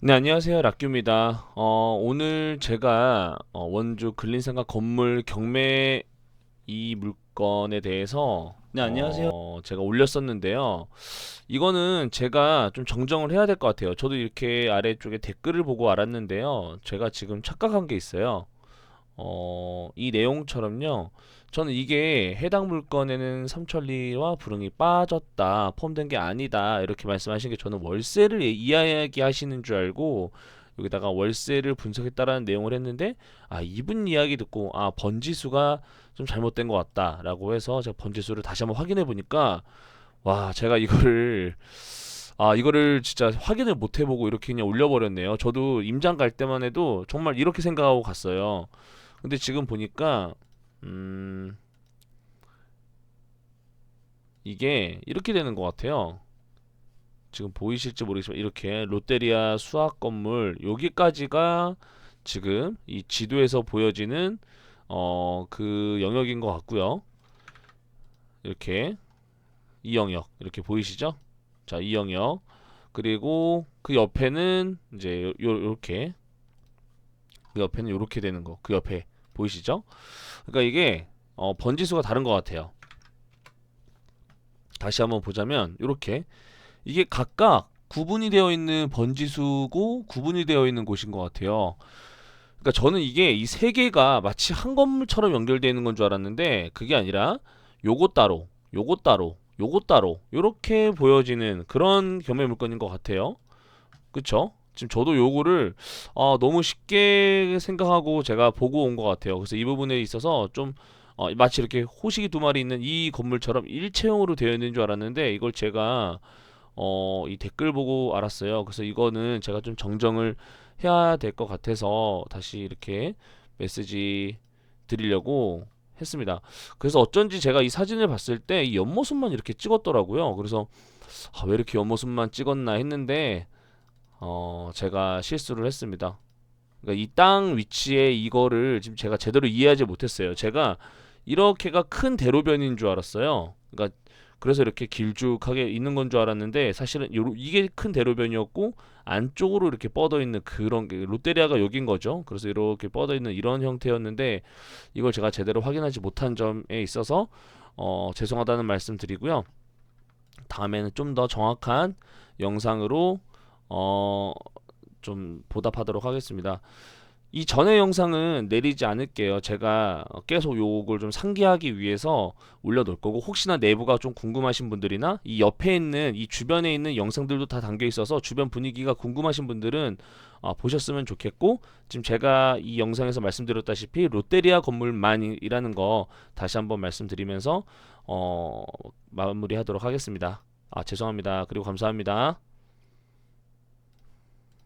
네, 안녕하세요. 락규입니다. 어, 오늘 제가 어, 원주 근린상가 건물 경매 이 물건에 대해서 네, 안녕하세요. 어, 제가 올렸었는데요. 이거는 제가 좀 정정을 해야 될 것 같아요. 저도 이렇게 아래쪽에 댓글을 보고 알았는데요. 제가 지금 착각한 게 있어요. 어, 이 내용처럼요. 저는 이게 해당 물건에는 삼천리와 불응이 빠졌다, 포함된 게 아니다, 이렇게 말씀하신 게 저는 월세를 예- 이야기하시는 줄 알고 여기다가 월세를 분석했다라는 내용을 했는데 아, 이분 이야기 듣고 아, 번지수가 좀 잘못된 것 같다라고 해서 제가 번지수를 다시 한번 확인해 보니까 와, 제가 이거를 아, 이거를 진짜 확인을 못 해보고 이렇게 그냥 올려버렸네요. 저도 임장 갈 때만 해도 정말 이렇게 생각하고 갔어요. 근데 지금 보니까 음 이게 이렇게 되는 것 같아요. 지금 보이실지 모르겠지만 이렇게 롯데리아 수학 건물 여기까지가 지금 이 지도에서 보여지는 어 그 영역인 것 같고요. 이렇게 이 영역 이렇게 보이시죠? 자, 이 영역 그리고 그 옆에는 이제 요, 요- 요렇게 그 옆에는 요렇게 되는 거. 그 옆에 보이시죠? 그러니까 이게 어, 번지수가 다른 것 같아요. 다시 한번 보자면 이렇게 이게 각각 구분이 되어 있는 번지수고 구분이 되어 있는 곳인 것 같아요. 그러니까 저는 이게 이 세 개가 마치 한 건물처럼 연결되어 있는 건 줄 알았는데 그게 아니라 요것 따로, 요것 따로, 요것 따로 이렇게 보여지는 그런 경매 물건인 것 같아요. 그쵸? 지금 저도 요거를 아, 너무 쉽게 생각하고 제가 보고 온 것 같아요. 그래서 이 부분에 있어서 좀 어, 마치 이렇게 호식이 두 마리 있는 이 건물처럼 일체형으로 되어 있는 줄 알았는데 이걸 제가 어, 이 댓글 보고 알았어요. 그래서 이거는 제가 좀 정정을 해야 될 것 같아서 다시 이렇게 메시지 드리려고 했습니다. 그래서 어쩐지 제가 이 사진을 봤을 때 이 옆모습만 이렇게 찍었더라고요. 그래서 아, 왜 이렇게 옆모습만 찍었나 했는데 어, 제가 실수를 했습니다. 그러니까 이 땅 위치에 이거를 지금 제가 제대로 이해하지 못했어요. 제가 이렇게가 큰 대로변인 줄 알았어요. 그러니까 그래서 이렇게 길쭉하게 있는 건 줄 알았는데 사실은 요, 이게 큰 대로변이었고 안쪽으로 이렇게 뻗어 있는 그런 게 롯데리아가 여긴 거죠. 그래서 이렇게 뻗어 있는 이런 형태였는데 이걸 제가 제대로 확인하지 못한 점에 있어서 어, 죄송하다는 말씀 드리고요. 다음에는 좀 더 정확한 영상으로 어, 좀 보답하도록 하겠습니다. 이 전의 영상은 내리지 않을게요. 제가 계속 요걸 좀 상기하기 위해서 올려놓을 거고 혹시나 내부가 좀 궁금하신 분들이나 이 옆에 있는 이 주변에 있는 영상들도 다 담겨 있어서 주변 분위기가 궁금하신 분들은 어, 보셨으면 좋겠고 지금 제가 이 영상에서 말씀드렸다시피 롯데리아 건물만이라는 거 다시 한번 말씀드리면서 어, 마무리하도록 하겠습니다. 아 죄송합니다. 그리고 감사합니다.